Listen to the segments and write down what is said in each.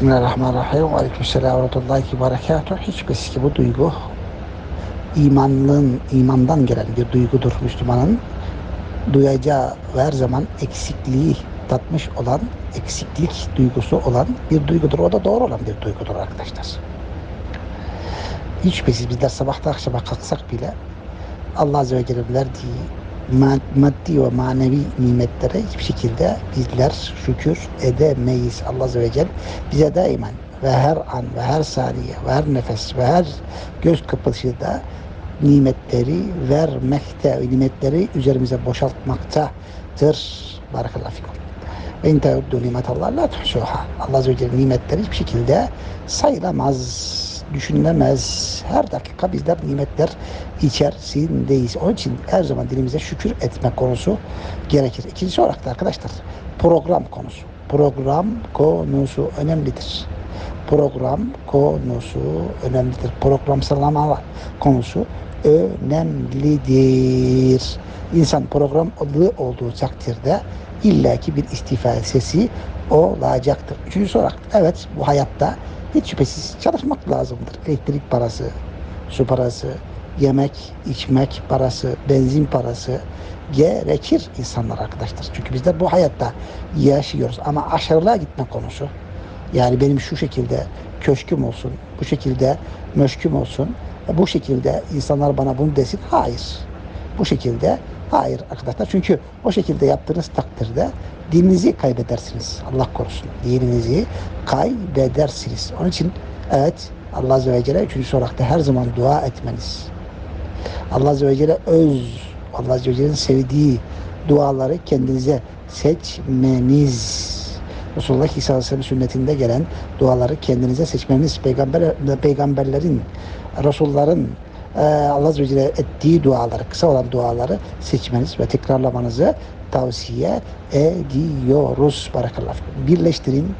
Bismillahirrahmanirrahim. Aleykümselam ve rahmetullahi berekatuhu. Hiç şüphesiz ki bu duygu imanlığın, imandan gelen bir duygudur Müslümanın. Duyacağı ve her zaman eksikliği tatmış olan, eksiklik duygusu olan bir duygudur. O da doğru olan bir duygudur arkadaşlar. Hiç şüphesiz bizler sabahta akşama kalksak bile Allah Azze ve Celle'nin verdiği maddi ve manevi nimetlere hiçbir şekilde bizler şükür edemeyiz. Allah Azze ve Celle bize daima ve her an ve her saniye ve her nefes ve her göz kıpırışında nimetleri vermekte, ve nimetleri üzerimize boşaltmaktadır. Barakallahu fikum. Ve in teuddu nimetallah la tuhsuha. Allah Azze ve Celle nimetleri hiçbir şekilde sayılamaz, düşünülemez. Her dakika bizler nimetler içerisindeyiz. Onun için her zaman dilimize şükür etme konusu gerekir. İkincisi olarak da arkadaşlar program konusu. Program konusu önemlidir. Program konusu önemlidir. Programlama konusu önemlidir. İnsan programlı olduğu takdirde illaki bir istifa sesi olacaktır. Üçüncüsü olarak evet bu hayatta hiç şüphesiz çalışmak lazımdır. Elektrik parası, su parası, yemek, içmek parası, benzin parası gerekir insanlar arkadaşlar. Çünkü bizler bu hayatta yaşıyoruz ama aşırılığa gitme konusu yani benim şu şekilde köşküm olsun, bu şekilde möşküm olsun, bu şekilde insanlar bana bunu desin. Hayır. Bu şekilde hayır arkadaşlar. Çünkü o şekilde yaptığınız takdirde dininizi kaybedersiniz. Allah korusun. Dininizi kaybedersiniz. Onun için evet Allah Azze ve Celle üçüncü olarak da her zaman dua etmeniz. Allah Azze ve Celle öz, Allah Azze ve Celle'nin sevdiği duaları kendinize seçmeniz. Resulullah sellem sünnetinde gelen duaları kendinize seçmeniz. Peygamber, peygamberlerin, Resulların e, Allah Azze ve Celle ettiği duaları, kısa olan duaları seçmeniz ve tekrarlamanızı tavsiye ediyoruz. Barakallahu fikum. Birleştirin,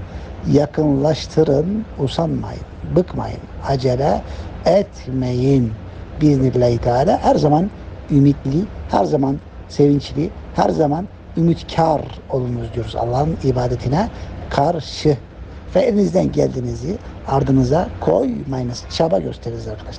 yakınlaştırın, usanmayın, bıkmayın, acele etmeyin. Biiznillahü Teala her zaman ümitli, her zaman sevinçli, her zaman ümitkar olunuz diyoruz Allah'ın ibadetine karşı. Ve elinizden geldiğinizi ardınıza koymayınız. Çaba gösteriniz arkadaşlar.